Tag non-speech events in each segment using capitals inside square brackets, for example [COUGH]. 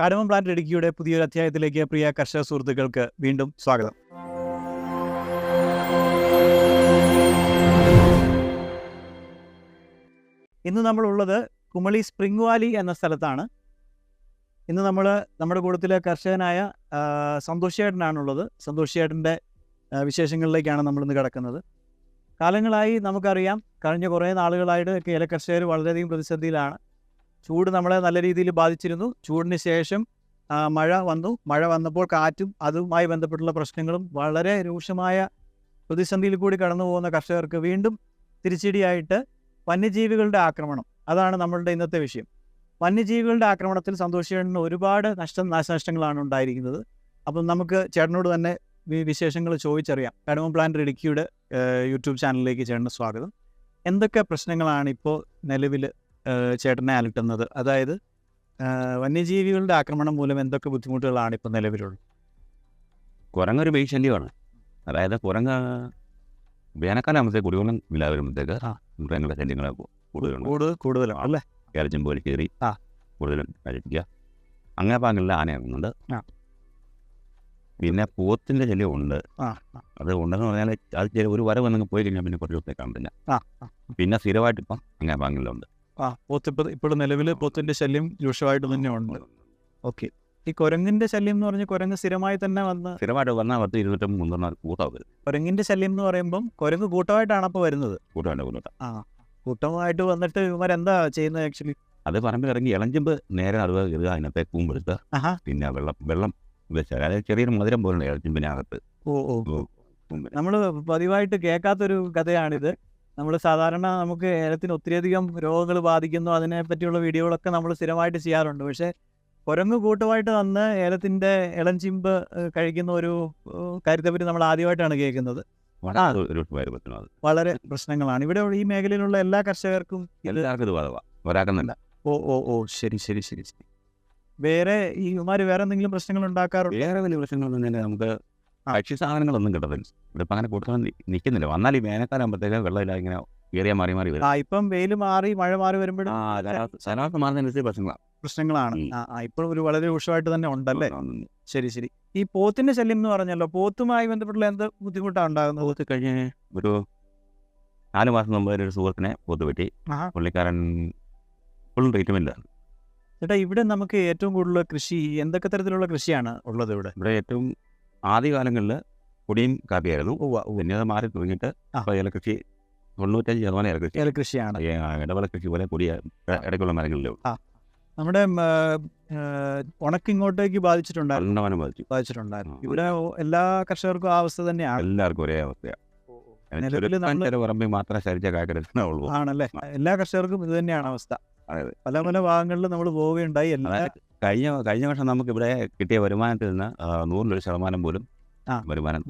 കാടമം plant ഇടുക്കിയുടെ പുതിയൊരു അധ്യായത്തിലേക്ക് പ്രിയ കർഷക സുഹൃത്തുക്കൾക്ക് വീണ്ടും സ്വാഗതം. ഇന്ന് നമ്മളുള്ളത് കുമളി സ്പ്രിംഗ് വാലി എന്ന സ്ഥലത്താണ്. ഇന്ന് നമ്മൾ നമ്മുടെ കൂട്ടത്തിലെ കർഷകനായ സന്തോഷ് ചേട്ടനാണുള്ളത് സന്തോഷ് ചേട്ടന്റെ വിശേഷങ്ങളിലേക്കാണ് നമ്മളിന്ന് കിടക്കുന്നത്. കാലങ്ങളായി നമുക്കറിയാം കഴിഞ്ഞ കുറേ നാളുകളായിട്ട് ഇല കർഷകർ വളരെയധികം പ്രതിസന്ധിയിലാണ്. ചൂട് നമ്മളെ നല്ല രീതിയിൽ ബാധിച്ചിരുന്നു. ചൂടിന് ശേഷം മഴ വന്നു. മഴ വന്നപ്പോൾ കാറ്റും അതുമായി ബന്ധപ്പെട്ടുള്ള പ്രശ്നങ്ങളും വളരെ രൂക്ഷമായ പ്രതിസന്ധിയിൽ കൂടി കടന്നു പോകുന്ന കർഷകർക്ക് വീണ്ടും തിരിച്ചടിയായിട്ട് വന്യജീവികളുടെ ആക്രമണം. അതാണ് നമ്മളുടെ ഇന്നത്തെ വിഷയം. വന്യജീവികളുടെ ആക്രമണത്തിൽ സന്തോഷിക്കുന്ന ഒരുപാട് നഷ്ടം നാശനഷ്ടങ്ങളാണ് ഉണ്ടായിരിക്കുന്നത്. അപ്പം നമുക്ക് ചേട്ടനോട് തന്നെ വിശേഷങ്ങൾ ചോദിച്ചറിയാം. കടമ പ്ലാന്റ് ഇടുക്കിയുടെ യൂട്യൂബ് ചാനലിലേക്ക് ചേട്ടന് സ്വാഗതം. എന്തൊക്കെ പ്രശ്നങ്ങളാണ് ഇപ്പോൾ നിലവിൽ ചേട്ടനെ അലട്ടുന്നത്. അതായത് വന്യജീവികളുടെ ആക്രമണം മൂലം എന്തൊക്കെ ബുദ്ധിമുട്ടുകളാണ് ഇപ്പോൾ നിലവിലുള്ളത്? കുരങ്ങൊരു ഭീഷണിയാണ്. അതായത് കുരങ്ങ് വേനൽക്കാലം ആകുമ്പോഴത്തേക്ക് കുടിവെള്ളം ഇല്ലാതെ വരുമ്പോഴത്തേക്ക്. മൃഗങ്ങളുടെ കൂടുതലുണ്ട്. കൂടുതൽ കൂടുതലാണ് അല്ലേ? കേരളം പോലെ കയറി ആ. കൂടുതലും കഴിക്കുക അങ്ങനെ ഭാഗങ്ങളിൽ ആന ഇറങ്ങുന്നുണ്ട്. ആ. പിന്നെ പോത്തിന്റെ ശല്യം ഉണ്ട് അത് ഉണ്ടെന്ന് പറഞ്ഞാൽ അത് ഒരു വരവ് നിങ്ങൾ പോയി കഴിഞ്ഞാൽ പിന്നെ കുറച്ച് ദിവസത്തേക്ക് കാണത്തില്ല. ആ. പിന്നെ സ്ഥിരമായിട്ട് ഇപ്പം അങ്ങനെ ഭാഗങ്ങളിലുണ്ട്. ആ പോത്ത് ഇപ്പോൾ ഇപ്പോൾ നിലവിൽ പോത്തിന്റെ ശല്യം രൂക്ഷമായിട്ട് തന്നെ ഉണ്ട് ഓക്കെ. ഈ കൊരങ്ങിന്റെ ശല്യം എന്ന് പറഞ്ഞ കുരങ്ങ് സ്ഥിരമായി തന്നെ വന്ന് സ്ഥിരമായിട്ട് വന്നാൽ പത്ത് ഇരുന്നൂറ്റമ്പത് മുന്നൂറ് കൂട്ടാവും വരും കുരങ്ങിന്റെ ശല്യം എന്ന് പറയുമ്പോൾ കുരങ്ങ് കൂട്ടമായിട്ടാണ് അപ്പോൾ വരുന്നത്? കൂട്ടമായിട്ട് കൂട്ടം ആ കൂട്ടമായിട്ട് വന്നിട്ട് ഇവരെന്താ ചെയ്യുന്നത് ആക്ച്വലി അത് പറമ്പിൽ ഇറങ്ങി ഇളഞ്ചുമ്പോൾ നേരെ നടുവ് കയറുക അതിനകത്തെ കൂമ്പെടുത്ത് പിന്നെ വെള്ളം വെള്ളം വെച്ചാൽ അതായത് ചെറിയൊരു മധുരം പോലെ ഇളഞ്ചുമ്പിനകത്ത്. ഓ ഓ. നമ്മൾ പതിവായിട്ട് കേൾക്കാത്തൊരു കഥയാണിത്. നമ്മൾ സാധാരണ നമുക്ക് ഏലത്തിന് ഒത്തിരിയധികം രോഗങ്ങൾ ബാധിക്കുന്നു. അതിനെ പറ്റിയുള്ള വീഡിയോകളൊക്കെ നമ്മൾ സ്ഥിരമായിട്ട് ചെയ്യാറുണ്ട്. പക്ഷേ കുരങ്ങ് കൂട്ടമായിട്ട് വന്ന് ഏലത്തിന്റെ ഇളഞ്ചിമ്പ് കഴിക്കുന്ന ഒരു കാര്യത്തെ കാര്യത്തെപ്പറ്റി നമ്മൾ ആദ്യമായിട്ടാണ് കേൾക്കുന്നത്. വളരെ പ്രശ്നങ്ങളാണ്. ഇവിടെ ഈ മേഖലയിലുള്ള എല്ലാ കർഷകർക്കും എല്ലാവർക്കും ഇത് ഓ ഓ ഓ ശരി ശരി ശരി ശരി. വേറെ ഈ ഇമാര് വേറെ എന്തെങ്കിലും പ്രശ്നങ്ങൾ ഉണ്ടാക്കാറുണ്ട്? വേറെ വലിയ പ്രശ്നങ്ങളൊന്നും തന്നെ നമുക്ക് ഭക്ഷ്യ സാധനങ്ങളൊന്നും കിട്ടത്തില്ല. ഇതിപ്പോൾ അങ്ങനെ കൊടുക്കാൻ നിൽക്കുന്നില്ല വന്നാൽ ഈ വേനൽക്കാലം ആകുമ്പോഴത്തേക്ക് വെള്ളമില്ല ഇങ്ങനെ ഏറിയ മാറി മാറി വരും. ആ ഇപ്പം വെയിൽ മാറി മഴ മാറി വരുമ്പോഴും മാറുന്നതിനനുസരിച്ച് പ്രശ്നങ്ങളാണ്. പ്രശ്നങ്ങളാണ് ഇപ്പോഴും ഒരു വളരെ രൂക്ഷമായിട്ട് തന്നെ ഉണ്ടല്ലേ? ശരി ശരി. ഈ പോത്തിന്റെ ശല്യം എന്ന് പറഞ്ഞല്ലോ പോത്തുമായി ബന്ധപ്പെട്ടുള്ള എന്ത് ബുദ്ധിമുട്ടാണ് ഉണ്ടാകുന്നത്? പോത്ത് കഴിഞ്ഞ് ഒരു നാല് മാസം മുമ്പ് ഒരു സുഹൃത്തിനെ പോത്ത് പറ്റി. പുള്ളിക്കാരൻ ഫുൾ ട്രീറ്റ്മെന്റാണ് ചേട്ടാ ഇവിടെ നമുക്ക് ഏറ്റവും കൂടുതൽ കൃഷി എന്തൊക്കെ തരത്തിലുള്ള കൃഷിയാണ് ഉള്ളത് ഇവിടെ? ഇവിടെ ഏറ്റവും ആദ്യകാലങ്ങളിൽ പൊടിയും കാപ്പിയായിരുന്നു. പിന്നെ അത് മാറി തുടങ്ങിയിട്ട് അപ്പോൾ ഇലക്കൃഷി ഏലക്കൃഷി തൊണ്ണൂറ്റഞ്ച് ശതമാനം ഏലക്കൃഷി. ഇലക്കൃഷിയാണ് ഇടവള കൃഷി പോലെ കൊടിയ ഇടയ്ക്കുള്ള മരങ്ങളിലും നമ്മുടെ ഉണക്ക് ഇങ്ങോട്ടേക്ക് ബാധിച്ചിട്ടുണ്ടായിരുന്നു. ബാധിച്ചു. ബാധിച്ചിട്ടുണ്ടായിരുന്നു. ഇവിടെ എല്ലാ കർഷകർക്കും ആ അവസ്ഥ തന്നെയാണ്. എല്ലാവർക്കും ഒരേ അവസ്ഥയാണ് പറമ്പിൽ മാത്രമേ ശരിച്ച ആണല്ലേ? എല്ലാ കർഷകർക്കും ഇത് തന്നെയാണ് അവസ്ഥ. പല പല ഭാഗങ്ങളിൽ നമ്മൾ പോവുകയുണ്ടായി. എല്ലാ കഴിഞ്ഞ കഴിഞ്ഞ വർഷം നമുക്ക് ഇവിടെ കിട്ടിയ വരുമാനത്തിൽ നിന്ന് നൂറിലൊരു ശതമാനം പോലും. വരുമാനം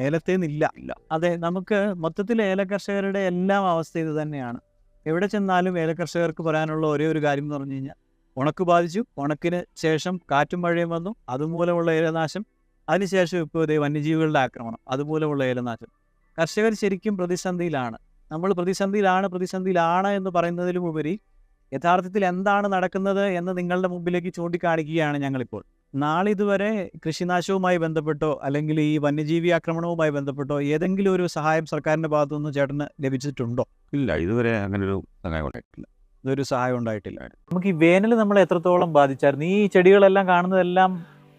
ഏലത്തേന്നില്ല. അതെ നമുക്ക് മൊത്തത്തിൽ ഏല കർഷകരുടെ എല്ലാം അവസ്ഥ ഇത് തന്നെയാണ്. എവിടെ ചെന്നാലും ഏല കർഷകർക്ക് പറയാനുള്ള ഒരേ ഒരു കാര്യം എന്ന് പറഞ്ഞു കഴിഞ്ഞാൽ ഉണക്ക് ബാധിച്ചു. ഉണക്കിന് ശേഷം കാറ്റും മഴയും വന്നു. അതുമൂലമുള്ള ഏലനാശം. അതിനുശേഷം ഇപ്പോൾ ഇതേ വന്യജീവികളുടെ ആക്രമണം. അതുമൂലമുള്ള ഏലനാശം. കർഷകർ ശരിക്കും പ്രതിസന്ധിയിലാണ്. നമ്മൾ പ്രതിസന്ധിയിലാണ് പ്രതിസന്ധിയിലാണ് എന്ന് പറയുന്നതിലും ഉപരി യഥാർത്ഥത്തിൽ എന്താണ് നടക്കുന്നത് എന്ന് നിങ്ങളുടെ മുമ്പിലേക്ക് ചൂണ്ടിക്കാണിക്കുകയാണ് ഞങ്ങളിപ്പോൾ. നാളിതുവരെ കൃഷിനാശവുമായി ബന്ധപ്പെട്ടോ അല്ലെങ്കിൽ ഈ വന്യജീവി ആക്രമണവുമായി ബന്ധപ്പെട്ടോ ഏതെങ്കിലും ഒരു സഹായം സർക്കാരിന്റെ ഭാഗത്തു നിന്ന് ചേട്ടന് ലഭിച്ചിട്ടുണ്ടോ? ഇല്ല ഇതുവരെ അങ്ങനെ ഒരു സഹായം ഉണ്ടായിട്ടില്ല. ഇതൊരു സഹായം ഉണ്ടായിട്ടില്ല. നമുക്ക് ഈ വേനൽ നമ്മൾ എത്രത്തോളം ബാധിച്ചായിരുന്നു? ഈ ചെടികളെല്ലാം കാണുന്നതെല്ലാം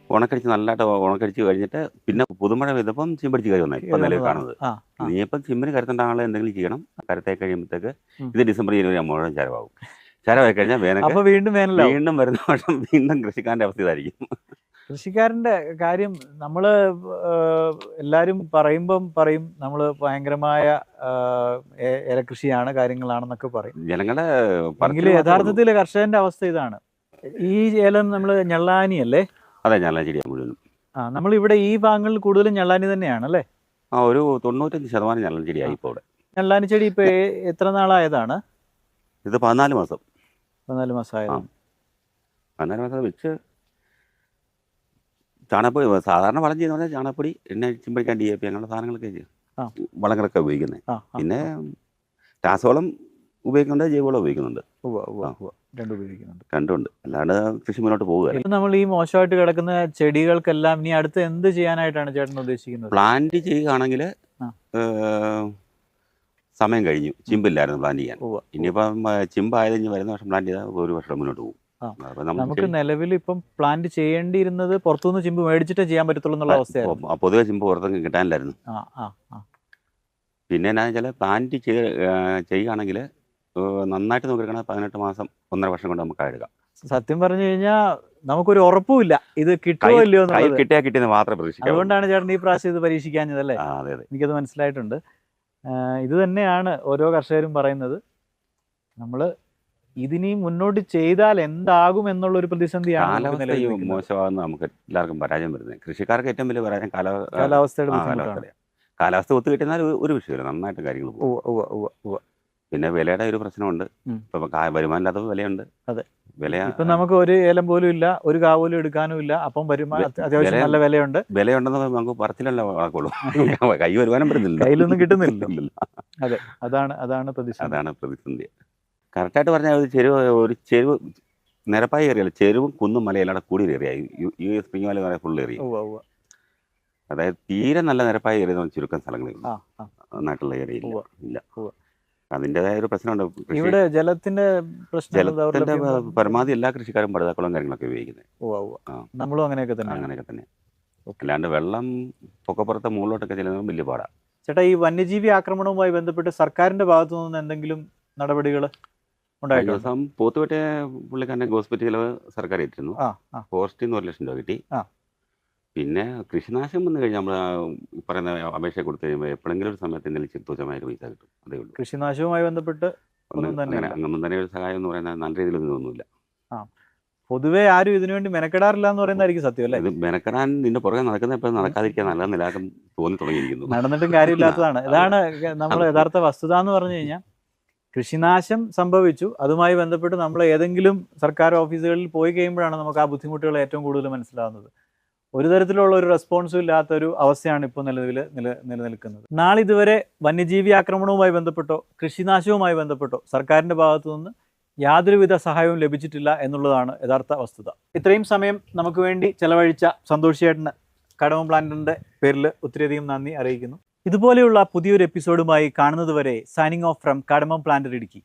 ഉണക്കടിച്ച് നല്ലതായിട്ട് ഉണക്കടിച്ച് കഴിഞ്ഞിട്ട് പിന്നെ പുതുമഴ പെയ്തപ്പം ചിമ്പടിച്ച് കയറി വന്നായി ഇപ്പം നിലവിൽ കാണുന്നത്. ഇനിയിപ്പം ചിമ്മിന് കരുത്തേണ്ട ആളെ എന്തെങ്കിലും ചെയ്യണം. കരുത്തേ കഴിയുമ്പോഴത്തേക്ക് ഇത് ഡിസംബർ ജനുവരി മുഴുവൻ ചരവാകും. ചരവായി കഴിഞ്ഞാൽ വേനൽ അപ്പൊ വീണ്ടും വേനലാവും. വീണ്ടും വരുന്ന വർഷം വീണ്ടും കൃഷിക്കാരന്റെ അവസ്ഥ ഇതായിരിക്കും. കൃഷിക്കാരന്റെ കാര്യം നമ്മൾ ഏഹ്, എല്ലാരും പറയുമ്പം പറയും നമ്മൾ ഭയങ്കരമായ ഏലകൃഷിയാണ് കാര്യങ്ങളാണെന്നൊക്കെ പറയും. ജനങ്ങളെ പറച്ചിൽ യഥാർത്ഥത്തിൽ കർഷകന്റെ അവസ്ഥ ഇതാണ്. ഈ ഏലം നമ്മൾ ഞെള്ളാനി അല്ലേ? അതെ ചെടിയാണ് മുഴുവനും ആ നമ്മൾ ഇവിടെ ഈ ഭാഗങ്ങളിൽ കൂടുതലും ഞള്ളാനി തന്നെയാണ് അല്ലേ ആ ഒരു തൊണ്ണൂറ്റഞ്ച് ശതമാനം ഞള്ളാനി ചെടിയായി ഇപ്പോൾ ഇവിടെ. ഞെള്ളാനി ചെടി ഇപ്പൊ എത്ര നാളായതാണ്? ഇത് പതിനാല് മാസം. പതിനാല് മാസമായതാണ് പതിനാല് മാസം വെച്ച് ചാണകപ്പൊടി സാധാരണ വളം ചെയ്യുന്ന പറഞ്ഞാൽ ചാണകപ്പൊടി എണ്ണ ചിമ്പടിക്കാൻ ഡി എ പി അങ്ങനെയുള്ള സാധനങ്ങളൊക്കെ. വളങ്ങളൊക്കെ ഉപയോഗിക്കുന്നത് പിന്നെ രാസവളം ഉപയോഗിക്കുന്നുണ്ട് ജൈവവളം ഉപയോഗിക്കുന്നുണ്ട്. രണ്ടും ഉപയോഗിക്കുന്നുണ്ട്. രണ്ടുമുണ്ട് അല്ലാണ്ട് കൃഷി മുന്നോട്ട് പോകുക നമ്മൾ ഈ മോശമായിട്ട് കിടക്കുന്ന ചെടികൾക്കെല്ലാം ഇനി അടുത്ത് എന്ത് ചെയ്യാനായിട്ടാണ് ചേട്ടൻ ഉദ്ദേശിക്കുന്നത്? പ്ലാന്റ് ചെയ്യുകയാണെങ്കിൽ. സമയം കഴിഞ്ഞു. ചിമ്പില്ലായിരുന്നു പ്ലാൻ ചെയ്യാൻ. ഇനിയിപ്പം ചിമ്പായത് ഇനി വരുന്ന വർഷം പ്ലാൻ ചെയ്താൽ ഒരു വർഷം മുന്നോട്ട് പോകും. നമുക്ക് നിലവിൽ ഇപ്പം പ്ലാന്റ് ചെയ്യേണ്ടിയിരുന്നത് പുറത്തുനിന്ന് ചിമ്പ് മേടിച്ചിട്ടേ ചെയ്യാൻ പറ്റത്തുള്ളൂ എന്നുള്ള അവസ്ഥയായിരുന്നു. പൊതുവെ ചിമ്പ് പുറത്തൊക്കെ കിട്ടാനില്ലായിരുന്നു. പിന്നെ എന്നാ വെച്ചാൽ പ്ലാന്റ് ചെയ്ത് ചെയ്യുകയാണെങ്കിൽ നന്നായിട്ട് നോക്കിയിരിക്കണ പതിനെട്ട് മാസം ഒന്നര വർഷം കൊണ്ട് നമുക്ക് എടുക്കാം സത്യം പറഞ്ഞു കഴിഞ്ഞാൽ നമുക്കൊരു ഉറപ്പുമില്ല. ഇത് കിട്ടുമോ ഇല്ലയോ കിട്ടിയാ കിട്ടിയെന്ന് മാത്രമേ പ്രതീക്ഷിക്കാം അതുകൊണ്ടാണ് ചേട്ടൻ ഈ പ്രാവശ്യം ഇത് പരീക്ഷിക്കാഞ്ഞതല്ലേ ആ അതെ അതെ. എനിക്കത് മനസ്സിലായിട്ടുണ്ട്. ഇത് തന്നെയാണ് ഓരോ കർഷകരും പറയുന്നത്. നമ്മൾ ഇതിനി മുന്നോട്ട് ചെയ്താൽ എന്താകും എന്നുള്ള ഒരു പ്രതിസന്ധിയാണ് മോശമാകുന്ന നമുക്ക് എല്ലാവർക്കും പരാജയം വരുന്നത്. കൃഷിക്കാർക്ക് ഏറ്റവും വലിയ പരാജയം കാല കാലാവസ്ഥയുടെ കാലാവസ്ഥ ഒത്തു കിട്ടിയാൽ ഒരു ഒരു വിഷയമില്ല നന്നായിട്ട് കാര്യങ്ങൾ പിന്നെ വിലയുടെ ഒരു പ്രശ്നമുണ്ട്. ഇപ്പൊ വരുമാനമില്ലാത്ത വിലയുണ്ട്. അതെ. വില ഇപ്പം നമുക്ക് ഒരു ഏലം പോലും ഇല്ല ഒരു കാ പോലും എടുക്കാനും ഇല്ല. അപ്പം വരുമാനം അത്യാവശ്യം നല്ല വിലയുണ്ട്. വിലയുണ്ടെന്ന് നമുക്ക് പറച്ചിലല്ല [LAUGHS] കൈ വരുമാനം വരുന്നില്ല കയ്യിലൊന്നും കിട്ടുന്നില്ലല്ലോ. അതാണ് അതാണ് പ്രതിസന്ധി. അതാണ് പ്രതിസന്ധി. കറക്റ്റായിട്ട് പറഞ്ഞാൽ ഒരു ചെരുവ് ഒരു ചെരുവ് നിരപ്പായി കയറിയല്ല ചെരുവും കുന്നും മലയെല്ലാം കൂടെ കൂടി കയറിയായി ഈ സ്പ്രിംഗ് വാലി പറയാൻ ഫുൾ ഉവ്വ്. അതായത് തീരെ നല്ല നിരപ്പായി ഏരിയ ചുരുക്കം സ്ഥലങ്ങളിൽ നാട്ടിലുള്ള ആ ഏരിയ ഇല്ല. അതിന്റെതായ ഒരു പ്രശ്നമുണ്ട്. ഇവിടെ ജലത്തിന്റെ പ്രശ്നം ജലത്തിന്റെ പരമാവധി എല്ലാ കൃഷിക്കാരും പടുതാക്കുളം കാര്യങ്ങളൊക്കെ ഉപയോഗിക്കുന്നത്. നമ്മളും അങ്ങനെയൊക്കെ തന്നെ. അങ്ങനെയൊക്കെ തന്നെ. അല്ലാണ്ട് വെള്ളം പൊക്കപ്പുറത്തെ മുകളിലോട്ടൊക്കെ ചെല്ലുന്നത് വലിയ പാടാണ് ചേട്ടാ ഈ വന്യജീവി ആക്രമണവുമായി ബന്ധപ്പെട്ട് സർക്കാരിന്റെ ഭാഗത്തു നിന്ന് എന്തെങ്കിലും നടപടികൾ ഉണ്ടായിട്ടുണ്ടോ? ദിവസം പോത്തുവട്ടെ പുള്ളിക്കാരന്റെ ഹോസ്പിറ്റൽ ചിലവ് സർക്കാർ ഏറ്റിരുന്നു. ഫോറസ്റ്റിൽ നിന്ന് ഒരു ലക്ഷം രൂപ കിട്ടി. പിന്നെ കൃഷിനാശം വന്നു കഴിഞ്ഞാൽ നമ്മൾ പറയുന്ന അപേക്ഷ കൊടുത്തു കഴിയുമ്പോൾ എപ്പോഴെങ്കിലും ഒരു സമയത്ത് എന്തെങ്കിലും തുച്ഛമായിട്ട് പൈസ കിട്ടും. അതേ ഉള്ളൂ. കൃഷിനാശവുമായി ബന്ധപ്പെട്ട് ഒന്നും തന്നെ അങ്ങനെ തന്നെ ഒരു സഹായം എന്ന് പറയുന്നത് നല്ല രീതിയിലൊന്നും ഒന്നുമില്ല പൊതുവെ ആരും ഇതിനുവേണ്ടി മെനക്കെടാറില്ല എന്ന് പറയുന്നതായിരിക്കും സത്യം അല്ലേ? ഇത് മെനക്കെടാൻ നിന്റെ പുറകെ നടക്കുന്ന ഇപ്പം നടക്കാതിരിക്കാൻ നല്ല നിലാക്കം തോന്നി തുടങ്ങിയിരിക്കുന്നു. നടന്നിട്ടും കാര്യമില്ലാത്തതാണ്. ഇതാണ് നമ്മൾ യഥാർത്ഥ വസ്തുത എന്ന് പറഞ്ഞു കഴിഞ്ഞാൽ കൃഷിനാശം സംഭവിച്ചു. അതുമായി ബന്ധപ്പെട്ട് നമ്മൾ ഏതെങ്കിലും സർക്കാർ ഓഫീസുകളിൽ പോയി കഴിയുമ്പോഴാണ് നമുക്ക് ആ ബുദ്ധിമുട്ടുകൾ ഏറ്റവും കൂടുതൽ മനസ്സിലാവുന്നത്. ഒരു തരത്തിലുള്ള ഒരു റെസ്പോൺസും ഇല്ലാത്ത ഒരു അവസ്ഥയാണ് ഇപ്പോൾ നിലവിൽ നില നിലനിൽക്കുന്നത്. നാളിതുവരെ വന്യജീവി ആക്രമണവുമായി ബന്ധപ്പെട്ടോ കൃഷിനാശവുമായി ബന്ധപ്പെട്ടോ സർക്കാരിന്റെ ഭാഗത്തു നിന്ന് യാതൊരുവിധ സഹായവും ലഭിച്ചിട്ടില്ല എന്നുള്ളതാണ് യഥാർത്ഥ വസ്തുത. ഇത്രയും സമയം നമുക്ക് വേണ്ടി ചെലവഴിച്ച സന്തോഷ് ചേട്ടന് കടമ പ്ലാന്റിന്റെ പേരിൽ ഒത്തിരിയധികം നന്ദി അറിയിക്കുന്നു. ഇതുപോലെയുള്ള പുതിയൊരു എപ്പിസോഡുമായി കാണുന്നതുവരെ signing off from Kadmat plant Idukki.